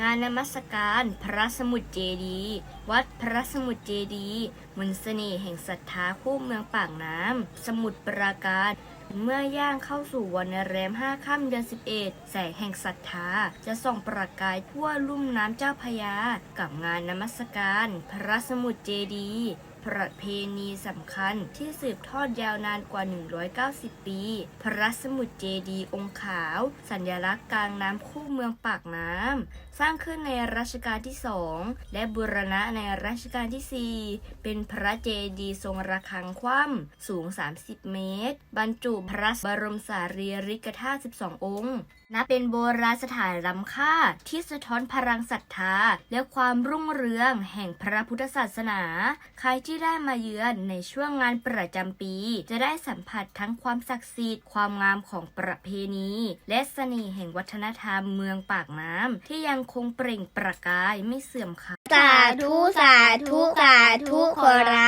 งานนมัสการพระสมุทรเจดี วัดพระสมุทรเจดีมนสเสน่ห์แห่งศรัทธาคู่เมืองปากน้ำ สมุทรปราการ เมื่อย่างเข้าสู่วันแรมห้าค่ำเดือน 11 แสงแห่งศรัทธา จะส่องประกายทั่วลุ่มน้ำเจ้าพยา กับงานนมัสการ พระสมุทรเจดี ประเพณีสำคัญที่สืบทอดยาวนานกว่า 190 ปี พระสมุทรเจดีองค์ขาว สัญลักษณ์กลางน้ำคู่เมืองปากน้ำ สร้างขึ้นในรัชกาลที่สองและบูรณะในรัชกาลที่ 4 เป็นพระเจดีทรงระฆังคว่ำสูง 30 เมตร บรรจุพระบรมสารีริกธาตุ12 องค์นับเป็นโบราณสถานล้ำค่าที่สะท้อนพลังศรัทธา และความรุ่งเรืองแห่งพระพุทธศาสนา ใครที่ได้มาเยือนในช่วงงานประจำปี จะได้สัมผัสทั้งความศักดิ์สิทธิ์ความงามของประเพณี และเสน่ห์แห่งวัฒนธรรมเมืองปากน้ำที่ยังคงเปล่งประกายไม่เสื่อมค่ายสาธุสาธุสาธุขอรับ